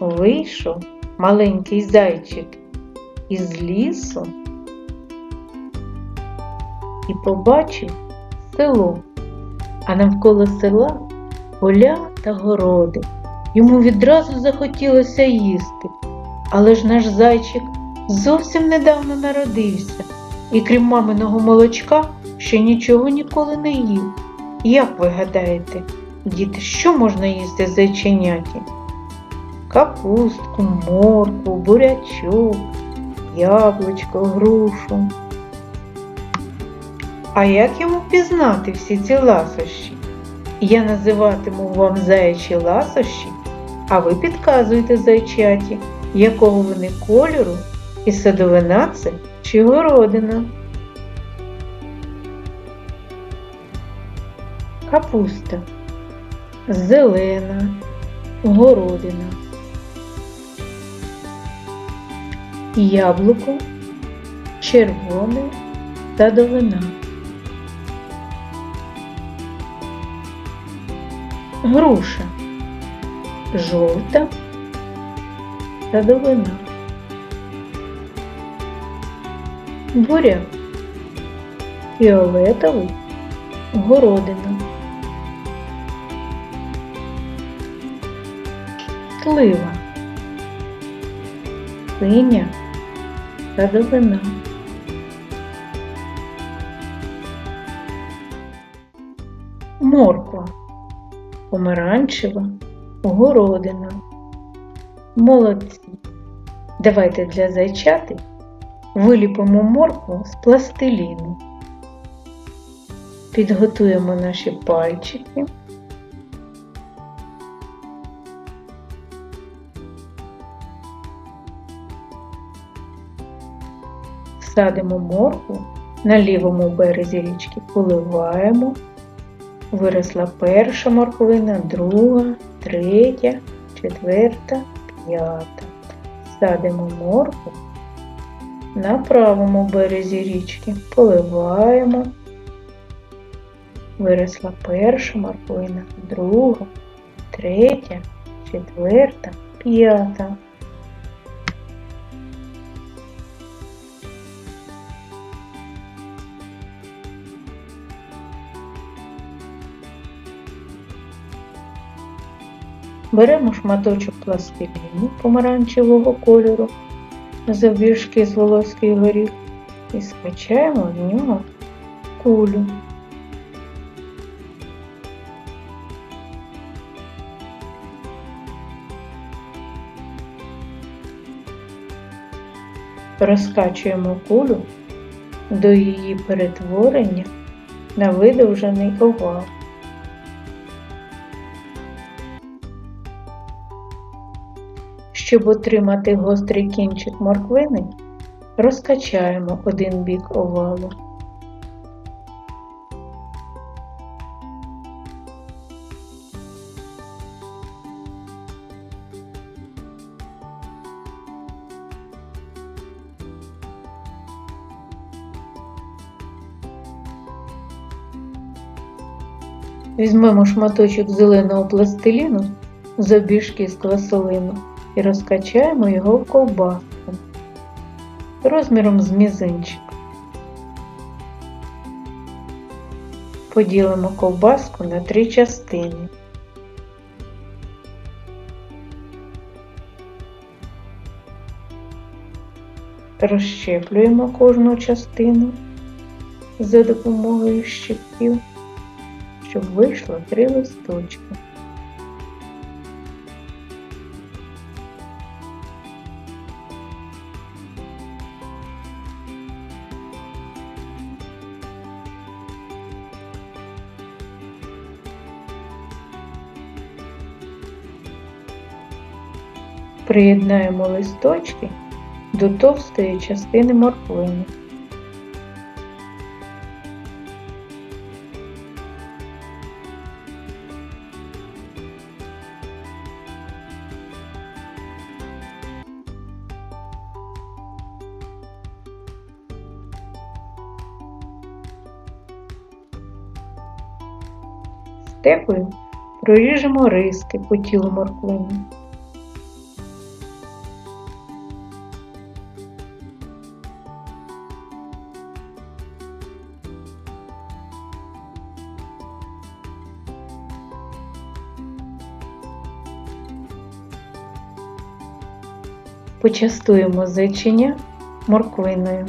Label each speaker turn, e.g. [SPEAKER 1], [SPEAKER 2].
[SPEAKER 1] вийшов маленький зайчик із лісу і побачив село, а навколо села поля та городи. Йому відразу захотілося їсти, але ж наш зайчик зовсім недавно народився і крім маминого молочка ще нічого ніколи не їв. Як ви гадаєте, діти, що можна їсти зайченяті? Капустку, моркву, бурячок, яблучко, грушу. А як йому пізнати всі ці ласощі? Я називатиму вам заячі ласощі, а ви підказуєте зайчаті, якого вони кольору і садовина це чи городина. Капуста зелена, городина. Яблуко червоне садовина. Груша жовта садовина. Буряк фіолетовий городина. Слива синя садовина. Морква помаранчева городина. Молодці. Давайте для зайчати виліпимо моркву з пластиліну. Підготуємо наші пальчики. Садимо моркву на лівому березі річки, поливаємо. Виросла перша морквина, друга, третя, четверта, п'ята. Садимо моркву на правому березі річки, поливаємо. Виросла перша морквина, друга, третя, четверта, п'ята. Беремо шматочок пластиліну помаранчевого кольору завбільшки з волоський горіх і скачаємо в нього кулю. Розкачуємо кулю до її перетворення на видовжений овал. Щоб отримати гострий кінчик морквини, розкачаємо один бік овалу. Візьмемо шматочок зеленого пластиліну завбільшки з класолину і розкачаємо його в ковбаску розміром з мізинчик. Поділимо ковбаску на три частини. Розщеплюємо кожну частину за допомогою щипків, щоб вийшло три листочки. Приєднаємо листочки до товстої частини морквини. Степлею проріжемо риски по тілу морквини. Почастуємо зичення морквиною.